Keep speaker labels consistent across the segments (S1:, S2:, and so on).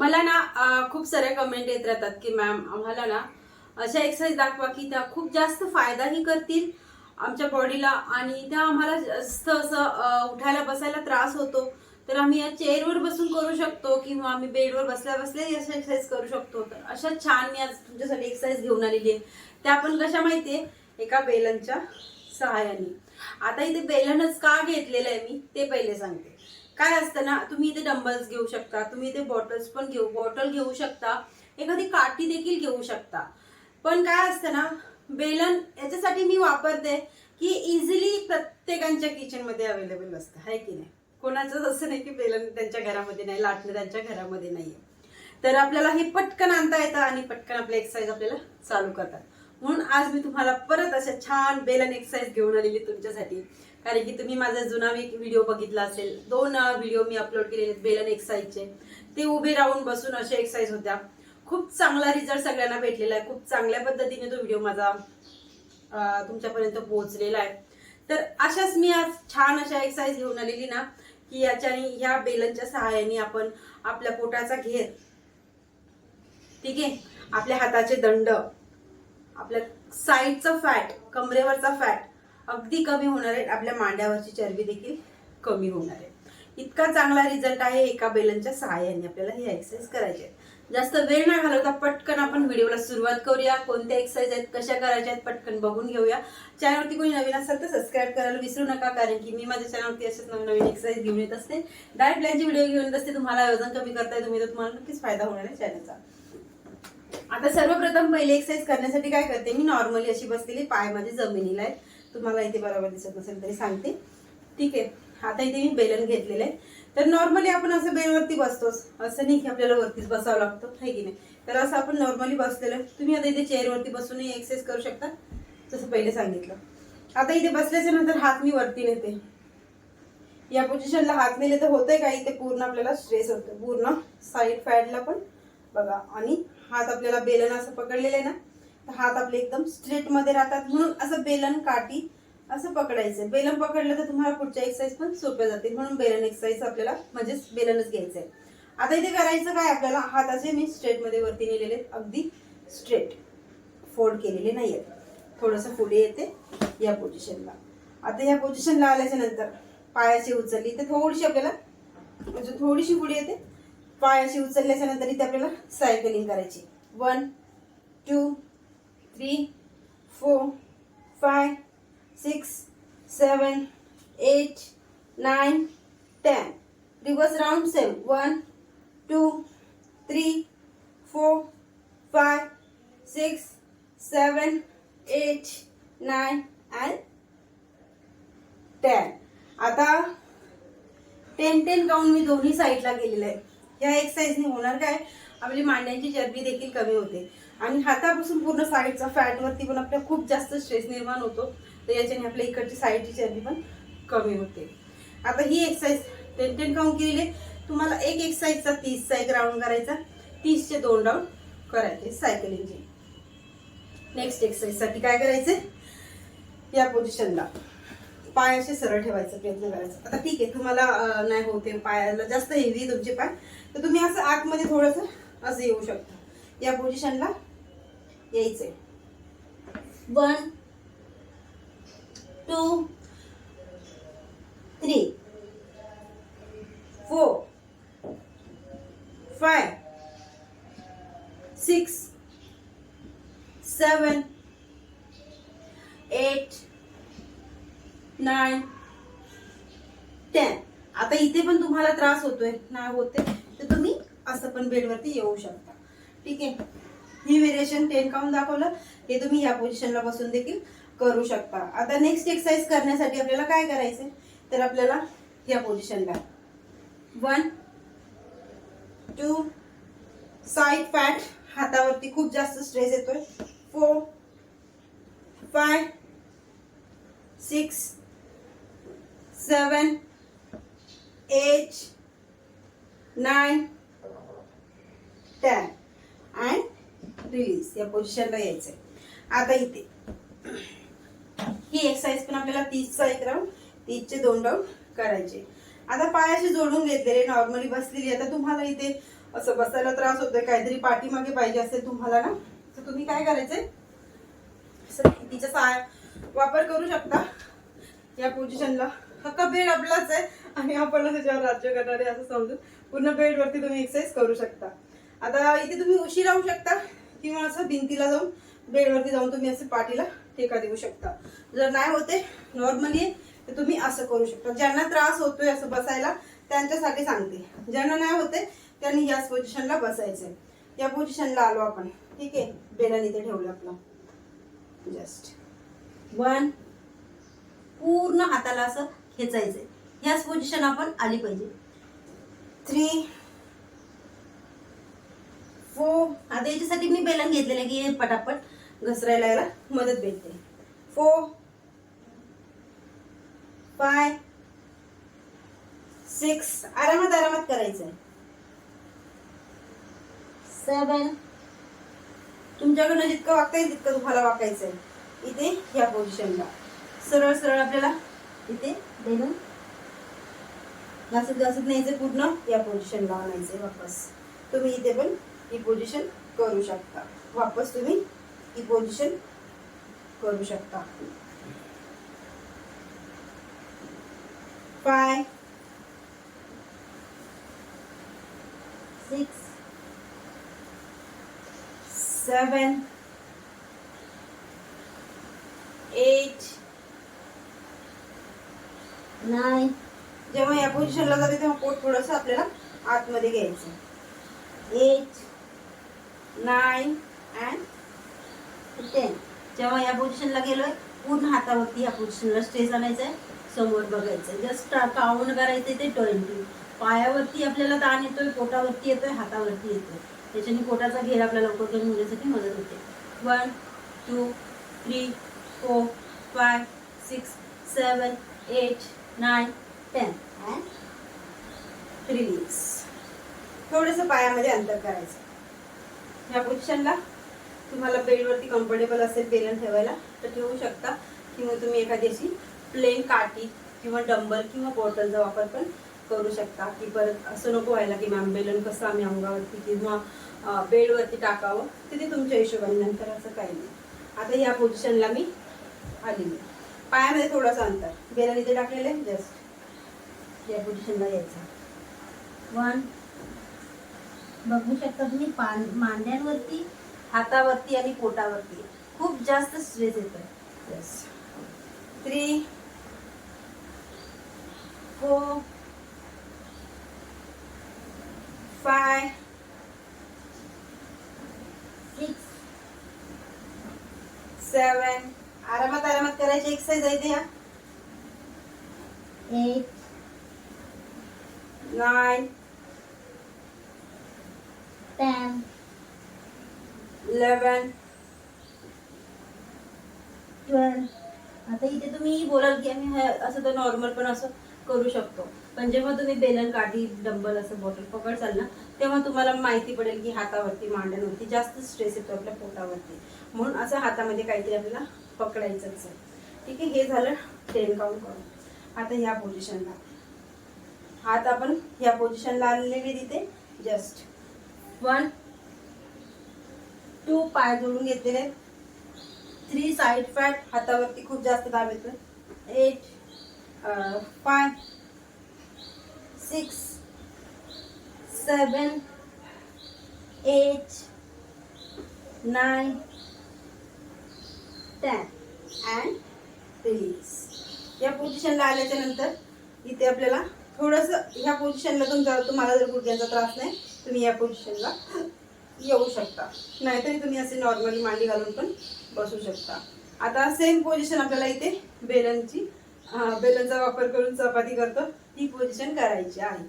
S1: मला ना खूप साऱ्या कमेंट येत राहतात की मॅम आम्हाला ना अशा एक्सरसाइज दाखवा की त्या खूप जास्त फायदाही करतील आमच्या बॉडीला आणि त्या आम्हाला जास्त असं उठायला बसायला त्रास होतो. तर आम्ही या चेअरवर बसून करू शकतो किंवा आम्ही बेडवर बसल्या बसल्या अशा एक्सरसाइज करू शकतो. तर अशा छान मी आज तुमच्यासाठी एक्सरसाइज घेऊन आलेली आहे. त्या आपण कशा माहितीये? एका बेलनच्या सहाय्याने. आता इथे बेलनच का घेतलेलं आहे मी ते पहिले सांगते. काय असतं ना तुम्ही इथे डंबल्स घेऊ शकता तुम्ही इथे बॉटल्स पण घेऊ बॉटल घेऊ शकता एखादी काठी देखील घेऊ शकता. पण काय असतं ना बेलन याच्यासाठी मी वापरते की इझिली प्रत्येकांच्या किचनमध्ये अवेलेबल असतं आहे की नाही? कोणाचंच असं नाही की बेलन त्यांच्या घरामध्ये नाही लाटणं त्यांच्या घरामध्ये नाहीये. तर आपल्याला हे पटकन आणता येतं आणि पटकन आपले एक्सरसाइज आपल्याला चालू करतात. म्हणून आज मी तुम्हाला परत अशा छान बेलन एक्सरसाइज घेऊन आलेली तुमच्यासाठी. कारण की तुम्ही माझा जुना एक व्हिडिओ बघितला असेल. दोन व्हिडिओ मी अपलोड केलेले बेलन एक्सरसाइजचे ते उभे राहून बसून अशा एक्सरसाइज होत्या. खूप चांगला रिझल्ट सगळ्यांना भेटलेला आहे. खूप चांगल्या पद्धतीने तो व्हिडिओ माझा तुमच्यापर्यंत पोहोचलेला आहे. तर अशाच मी आज छान अशा एक्सरसाइज घेऊन आलेली ना की याच्याने ह्या बेलनच्या सहाय्याने आपण आपल्या पोटाचा घेर ठीक आहे आपल्या हाताचे दंड आपल्या साईडचा फॅट कमरेवरचा फॅट अगदी कमी होणार आहे आपल्या मांड्यावरची चरबी देखील कमी होणार आहे. इतका चांगला रिझल्ट आहे एका बेलनच्या सहाय्याने. आपल्याला ही एक्सरसाइज करायची आहे जास्त वेळ नाही घालवता पटकन आपण व्हिडिओला सुरुवात करूया. कोणत्या एक्सरसाइज आहेत कशा करायच्या आहेत पटकन बघून घेऊया. चॅनलवरती कोणी नवीन असेल तर सबस्क्राईब करायला विसरू नका कारण की मी माझ्या चॅनलवरती असेच नवीन नवीन एक्सरसाइज घेऊन येत असते. डायट प्लॅनची व्हिडिओ घेऊन येत असते. तुम्हाला वजन कमी करताय तुम्ही तर तुम्हाला नक्कीच फायदा होणार आहे चॅनलचा आता सर्वप्रथम पहिले एक्सरसाइज करण्यासाठी काय करते? मी नॉर्मली अशी बसलेली पाय माझे जमिनीला आहे. तुम्हाला इथे बरोबर दिसत नसेल तरी सांगते. ठीक आहे. आता इथे मी बेलन घेतलेलं आहे. तर नॉर्मली आपण असं बेलवरती बसतोच. असं नाही की आपल्याला वरतीच बसावं लागतं. आहे की नाही? तर असं आपण नॉर्मली बसलेलं आहे. तुम्ही आता इथे चेअरवरती बसूनही एक्सरसाइज करू शकता. जसं पहिले सांगितलं. आता इथे बसल्याच्या नंतर हात मी वरती नेते. या पोझिशनला हात नेले तर होतंय का? इथे पूर्ण आपल्याला स्ट्रेस होतो पूर्ण साईड फॅडला पण. बघा. आणि हात आपल्याला बेलन असं पकडलेलं आहे ना? हात आपले एकदम स्ट्रेटमध्ये राहतात. म्हणून असं बेलन काठी असं पकडायचं. बेलन पकडलं तर तुम्हाला पुढच्या एक्सरसाइज पण सोप्या जातील. म्हणून बेलन एक्सरसाइज आपल्याला म्हणजेच बेलनच घ्यायचं आहे आता इथे करायचं काय आपल्याला? हाताचे मी स्ट्रेटमध्ये वरती नेलेले आहेत, अगदी स्ट्रेट फोल्ड केलेले नाही आहेत थोडंसं पुढे येते या पोझिशनला आता या पोझिशनला आल्याच्यानंतर पायाची उचलली तर थोडीशी आपल्याला म्हणजे थोडीशी पुढे येते. पायाशी उचलल्याच्या नंतर इथे आपल्याला सायकलिंग करायची. One two three, four five six seven eight nine ten. Reverse round same one two three four five six seven eight nine and ten आता टेन टेन काउंट मी दोन्ही साईडला गेलेलं आहे. या एक्सरसाइजने होणार काय? आपली मांड्यांची चरबी देखील कमी होते. आणि हातापासून पूर्ण साईडचा फॅटवरती पण आपल्या खूप जास्त स्ट्रेस निर्माण होतो. तर याच्याने आपल्या इकडची साईडची चरबी पण कमी होते. आता ही एक्सरसाइज टेन टेन काउंट केलेली. आहे. तुम्हाला एक एक्सरसाइजचा तीसचा एक राऊंड करायचा. तीसचे दोन राऊंड करायचे. सायकलिंगचे नेक्स्ट एक्सरसाइजसाठी काय करायचे या पोझिशनला पायाचे सरळ ठेवायचा प्रयत्न करायचा. आता ठीक आहे तुम्हाला नाही होते पायाला जास्त हेवी तुमचे पाय. तर तुम्ही असं आतमध्ये थोडंसं असं येऊ शकता. या पोझिशनला यायचे one two three four five six seven eight nine ten आता इथे पण तुम्हाला त्रास होतोय नाही होते तर तुम्ही असं पण बेडवरती येऊ शकता. ठीक आहे? ही व्हेरिएशन टेन काउंट दाखवलं. हे तुम्ही या पोझिशनला बसून देखील करू शकता. आता नेक्स्ट एक्सरसाइज करण्यासाठी आपल्याला काय करायचंय? तर आपल्याला या पोझिशनला वन टू साईड फॅट हातावरती खूप जास्त स्ट्रेस येतोय. Four five six seven eight nine ten and release या पोझिशनला यायचंय. आता इथे. ही एक्सरसाइज पण आपल्याला तीसचा एक राऊंड तीसचे दोन राऊंड करायचे. आता पायाशी जोडून घेतलेले नॉर्मली बसलेली. आता तुम्हाला इथे असं बसायला त्रास होतोय काहीतरी पाठीमागे पाहिजे असेल तुम्हाला ना तर तुम्ही काय करायचंय? तिचा सा वापर करू शकता. या पोझिशनला हक्का बेड आपलाच आहे आणि आपण त्याच्यावर राज्य करणारे असं समजून पूर्ण बेडवरती तुम्ही एक्सरसाइज करू शकता. आता इथे तुम्ही उशी राहू शकता किंवा असं भिंतीला जाऊन बेडवरती जाऊन तुम्ही असं पाठीला टेका देऊ शकता. जर नाही होते नॉर्मली तर तुम्ही असं करू शकता. ज्यांना त्रास होतोय असं बसायला त्यांच्यासाठी सांगते. ज्यांना नाही होते त्यांनी याच पोझिशनला बसायचंय. या पोझिशनला आलो आपण. ठीक आहे? बेलन इथे ठेवलं आपला. जस्ट वन पूर्ण हाताला असं खेचायचंय. ह्याच पोझिशन आपण आली पाहिजे. थ्री हो आता याच्यासाठी मी बेलन घेतलेलं की हे पटापट घसरायला याला मदत भेटते. फो फाय सिक्स आरामात आरामात करायचं आहे सेवन तुमच्याकडनं जितकं वागता येईल तितकं तुम्हाला वाकायचंय इथे ह्या पोझिशनला सरळ सरळ आपल्याला इथे बेलन. घासत घासत न्यायचं पूर्ण. या पोझिशनला आणायचंय वापस. तुम्ही इथे पण ही पोझिशन करू शकता. वापस तुम्ही ही पोझिशन करू शकता. Five six seven eight nine जेव्हा या पोझिशनला जाते तेव्हा पोट थोडंसं आपल्याला आतमध्ये घ्यायचं एट नाईन अँड टेन जेव्हा या पोझिशनला गेलोय पूर्ण हातावरती या पोझिशनला स्ट्रेस आणायचा आहे समोर बघायचं जस्ट काउंट करायचं ते ट्वेंटी पायावरती आपल्याला ताण येतोय पोटावरती येतोय हातावरती येतोय. त्याच्याने पोटाचा घेर आपल्याला लवकर कमी होण्यासाठी मदत होते. One two three four five six seven eight nine ten and release थोडंसं पायामध्ये अंतर करायचं. या पोझिशनला तुम्हाला बेडवरती कम्फर्टेबल असेल बेलन ठेवायला तर ठेवू शकता. किंवा तुम्ही एखादी अशी प्लेन काठी किंवा डंबल किंवा बॉटलचा वापर पण करू शकता. की परत असं नको व्हायला की मॅम बेलन कसं आम्ही अंगावरती किंवा बेडवरती टाकावं ते ते तुमच्या हिशोबाने नंतर असं काही नाही. आता या पोझिशनला मी आलेली पायामध्ये थोडंसं अंतर. बेलन इथे टाकलेलं आहे. जस्ट या पोझिशनला यायचं. वन बघू शकता तुम्ही पान मांड्यांवरती हातावरती आणि पोटावरती. खूप जास्त स्ट्रेस येतोय. Three four five six seven आरामात आरामात करायची एक्सरसाइज आहे त्या eight nine ten eleven twelve आता इथे तुम्ही बोलाल की आम्ही असं तर नॉर्मल पण असं करू शकतो. पण जेव्हा तुम्ही बेलन काठी डंबल असं बॉटल पकडसाल ना तेव्हा तुम्हाला माहिती पडेल की हातावरती मांड्यांवरती जास्त स्ट्रेस येतो आपल्या पोटावरती. म्हणून असं हातामध्ये काहीतरी आपल्याला पकडायचंच आहे. ठीक आहे हे झालं टेन काउंट करून आता ह्या पोझिशनला हात आपण ह्या पोझिशनला आलेले तिथे. जस्ट वन टू पाय जोडून घेतलेले. थ्री साईड फॅट हातावरती खूप जास्त दाब येतो eight five six seven eight nine ten and release या पोझिशनला आल्याच्यानंतर इथे आपल्याला थोडंसं ह्या पोझिशनला तुमचा तुम्हाला जर गुडघ्यांचा त्रास नाही तुम्ही या पोझिशनला येऊ शकता. नाहीतरी तुम्ही असे नॉर्मली मांडी घालून पण बसू शकता. आता सेम पोझिशन आपल्याला इथे बेलनची बेलनचा वापर करून चपाती करतो. ही पोझिशन करायची आहे.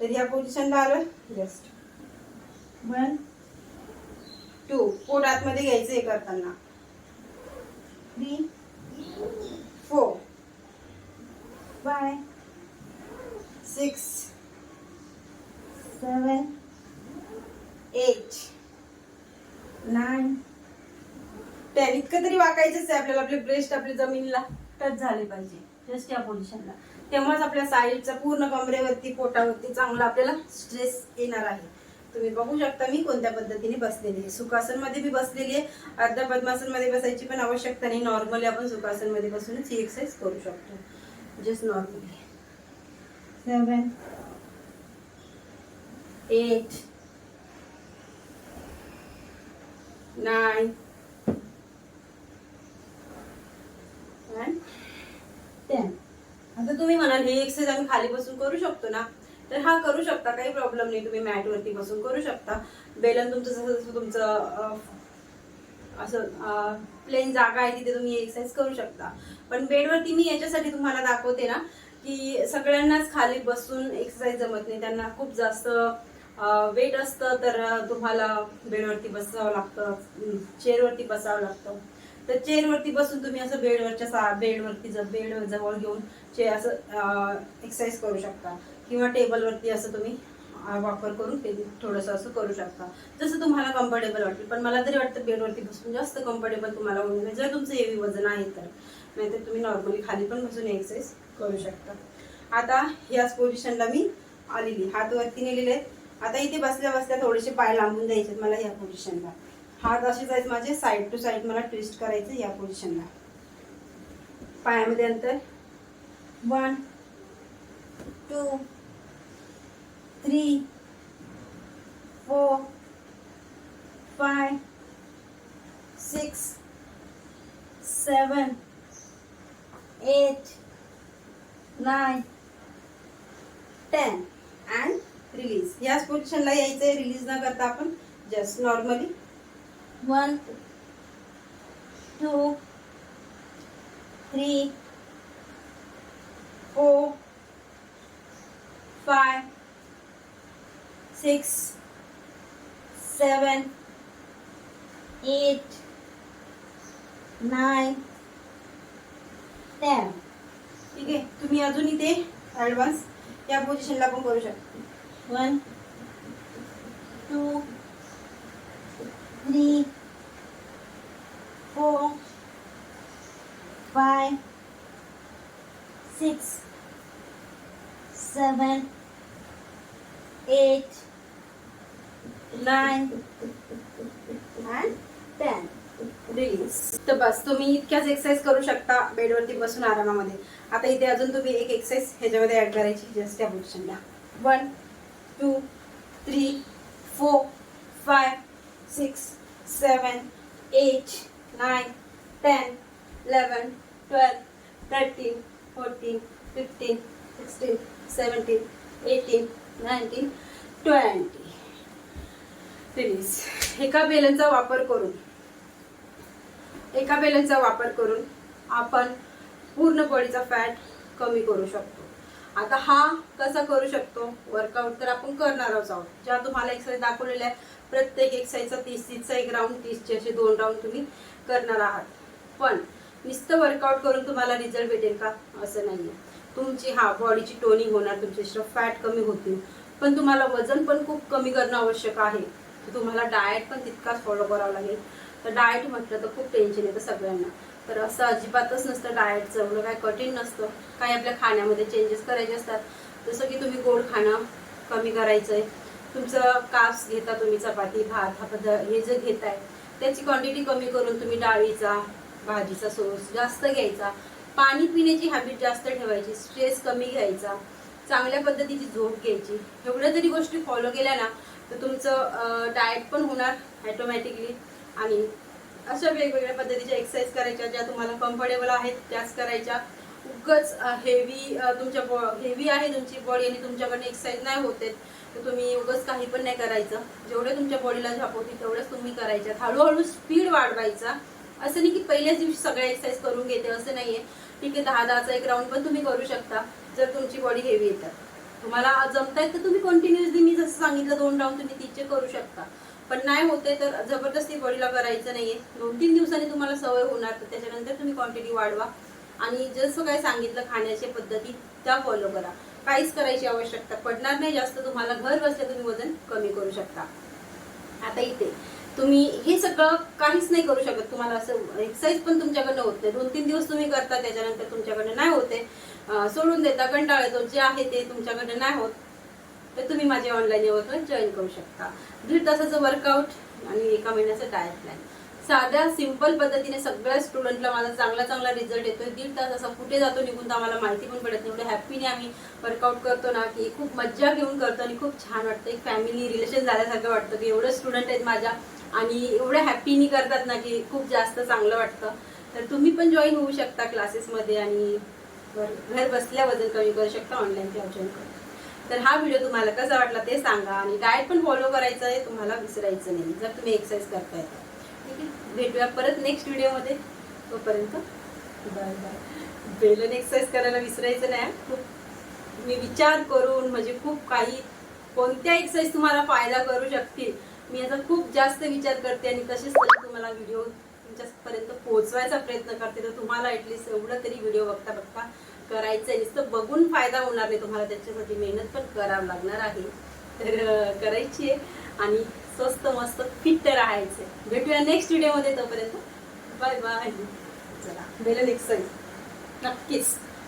S1: तर या पोझिशनला आलं जस्ट वन टू पोट आतमध्ये घ्यायचं हे करताना three four five six seven eight nine ten वाकायचंच आहे आपल्याला आपले ब्रेस्ट आपली जमिनीला. टच झाले पाहिजे. जस्ट या पोझिशनला तेव्हाच आपल्या साईडचा पूर्ण कमरेवरती पोटावरती चांगला आपल्याला स्ट्रेस येणार आहे. तुम्ही बघू शकता मी कोणत्या पद्धतीने बसलेली आहे. सुखासनमध्ये बी बसलेली आहे. अर्धा पद्मासनमध्ये बसायची पण आवश्यकता नाही. नॉर्मली आपण सुखासनमध्ये बसूनच ही एक्सरसाइज करू शकतो. Just normally seven eight nine and ten आता तुम्ही म्हणाल ही एक्सरसाइज आम्ही खाली बसून करू शकतो ना? तर हा करू शकता काही प्रॉब्लेम नाही. तुम्ही मॅट वरती बसून करू शकता. बेलन तुमचं जसं जसं तुमचं असं प्लेन जागा आहे तिथे तुम्ही एक्सरसाइज करू शकता. पण बेडवरती मी याच्यासाठी तुम्हाला दाखवते ना की सगळ्यांनाच खाली बसून एक्सरसाइज जमत नाही. त्यांना खूप जास्त वेट असतं तर तुम्हाला बेडवरती बसावं लागतं चेअरवरती बसावं लागतं. तर चेअरवरती बसून तुम्ही असं बेडवरच्या सा बेडवरती ज बेड जवळ घेऊन चे असं एक्सरसाइज करू शकता. किंवा टेबलवरती असं तुम्ही वापर करून ते थोडंसं असं करू शकता. जसं तुम्हाला कम्फर्टेबल वाटेल पण मला तरी वाटतं बेडवरती बसून जास्त कम्फर्टेबल तुम्हाला होऊन जाईल. जर तुमचं हेवी वजन आहे तर. नाहीतर तुम्ही नॉर्मली खाली पण बसून एक्सरसाइज करू शकता. आता याच पोझिशनला मी आलेली. हात वरती नेलेले आहेत. आता इथे बसल्या बसल्या थोडेसे पाय लांबून द्यायचे आहेत मला या पोझिशनला हात असेच आहेत माझे साईड टू साईड मला ट्विस्ट करायचं या पोझिशनला पायामध्ये अंतर. One two three four five six seven eight nine ten and release याच पोझिशनला यायचं आहे रिलीज न करता आपण just normally one two three four five six seven eight nine ten. ठीक आहे? तुम्ही अजून इथे ॲडव्हान्स या पोझिशनला पण करू शकता. One two three four, five six seven eight nine and ten release तर बस तुम्ही इतक्याच एक्सरसाइज करू शकता बेडवरती बसून आरामामध्ये. आता इथे अजून तुम्ही एक एक्सरसाइज ह्याच्यामध्ये ॲड करायची जस्ट त्या पोझिशनला one two three four five six seven eight nine ten eleven twelve thirteen fourteen fifteen sixteen seventeen eighteen nineteen twenty release एका बेलनचा वापर करून एका बेलनचा वापर करून आपण पूर्ण बॉडीचा फॅट कमी करू शकतो. आता हा कसा करू शकतो? वर्कआउट तर आपण करणारच आहोत. ज्या तुम्हाला एक्सरसाइज दाखवलेल्या आहे प्रत्येक एक्सरसाइजचा तीस तीसचा एक राऊंड तीसचे असे दोन राऊंड तुम्ही करणार आहात. पण नुसतं वर्कआउट करून तुम्हाला रिझल्ट भेटेल का? असं नाही तुमची हा बॉडीची टोनिंग होणार तुमचे फॅट कमी होतील. पण तुम्हाला वजन पण खूप कमी करणं आवश्यक आहे. तर तुम्हाला डाएट पण तितकाच फॉलो करावा लागेल. तर डाएट म्हटलं तर खूप टेन्शन येतं सगळ्यांना. तर असं अजिबातच नसतं डाएटचं एवढं काय कठीण नसतं. काही आपल्या खाण्यामध्ये चेंजेस करायचे असतात. जसं की तुम्ही गोड खाणं कमी करायचं आहे तुमचं काप्स घेता तुम्ही चपाती भात हा पदार्थ हे जे घेताय त्याची क्वांटिटी कमी करून तुम्ही डाळीचा भाजीचा सोर्स जास्त घ्यायचा. पाणी पिण्याची हॅबिट जास्त ठेवायची स्ट्रेस कमी घ्यायचा. चांगल्या पद्धतीची झोप घ्यायची. एवढ्या जरी गोष्टी फॉलो केल्या ना तर तुमचं डाएट पण होणार ॲटोमॅटिकली आणि अशा वेगवेगळ्या पद्धतीच्या एक्सरसाइज करायच्या ज्या तुम्हाला कम्फर्टेबल आहेत त्याच करायच्या. उगच हेवी तुमच्या हेवी आहे तुमची बॉडी आणि तुमच्याकडे एक्सरसाइज नाही होते तर तुम्ही उगच काही पण नाही करायचं. जेवढे तुमच्या बॉडीला झापवतील तेवढंच तुम्ही करायच्यात हळूहळू स्पीड वाढवायचा. असं नाही की पहिल्याच दिवशी सगळ्या एक्सरसाइज करून घेते असं नाहीये. ठीक आहे दहा दहाचा एक राऊंड पण तुम्ही करू शकता जर तुमची बॉडी हेवी येतात तुम्हाला जमतायत तर तुम्ही कंटिन्युअसली मी जसं सांगितलं दोन राऊंड तुम्ही तिचे करू शकता. पण नाही होते तर जबरदस्ती बॉडीला करायचं नाहीये. दोन तीन दिवसांनी तुम्हाला सवय होणार तर त्याच्यानंतर तुम्ही क्वांटिटी वाढवा. आणि जसं काय सांगितलं खाण्याच्या पद्धती त्या फॉलो करा. काहीच करायची आवश्यकता पडणार नाही जास्त तुम्हाला घर बसल्या तुम्ही वजन कमी करू शकता. आता इथे तुम्ही हे सगळं काहीच नाही करू शकत. तुम्हाला असं एक्सरसाइज पण तुमच्याकडनं होत नाही. दोन तीन दिवस तुम्ही करता त्याच्यानंतर तुमच्याकडनं नाही होते सोडून देता कंटाळ येतो. जे आहे ते तुमच्याकडनं नाही होत. तर तुम्ही माझे ऑनलाईन वर्कआउट जॉईन करू शकता. दीड तासाचं वर्कआउट आणि एका महिन्याचं डायट प्लॅन साध्या सिंपल पद्धतीने सगळ्या स्टुडंटला माझा चांगला चांगला रिझल्ट येतोय. दीड तास असा कुठे जातो निघून तर आम्हाला माहिती पण पडत नाही. एवढं हॅपीने आम्ही वर्कआउट करतो ना की खूप मज्जा घेऊन करतो आणि खूप छान वाटतं. एक फॅमिली रिलेशन झाल्यासारखं वाटतं की एवढं स्टुडंट आहेत माझ्या आणि एवढ्या हॅपीनी करतात ना की खूप जास्त चांगलं वाटतं. तर तुम्ही पण जॉईन होऊ शकता क्लासेसमध्ये आणि घर बसल्या वजन कमी करू शकता ऑनलाईन क्लास जॉईन करू तर हा व्हिडिओ तुम्हाला कसा वाटला ते सांगा आणि डाएट पण फॉलो करायचं आहे तुम्हाला विसरायचं नाही. जर तुम्ही एक्सरसाइज करताय तर. ठीक आहे भेटूया परत नेक्स्ट व्हिडिओमध्ये तोपर्यंत बाय बाय बेलन एक्सरसाइज करायला विसरायचं नाही. खूप मी विचार करून म्हणजे खूप काही कोणत्या एक्सरसाइज तुम्हाला फायदा करू शकतील मी याचा खूप जास्त विचार करते आणि तसेच तरी तुम्हाला व्हिडिओ तुमच्यापर्यंत पोहोचवायचा प्रयत्न करते. तर तुम्हाला ॲटलिस्ट एवढं तरी व्हिडिओ बघता बघता करायचं आहे नुसतं बघून फायदा होणार नाही. तुम्हाला त्याच्यासाठी मेहनत पण करावं लागणार आहे. तर करायची आहे आणि स्वस्त मस्त फिट राहायचं. भेटूया नेक्स्ट व्हिडिओमध्ये तोपर्यंत. बाय बाय चला बेलन एक्सरसाइज नक्कीच.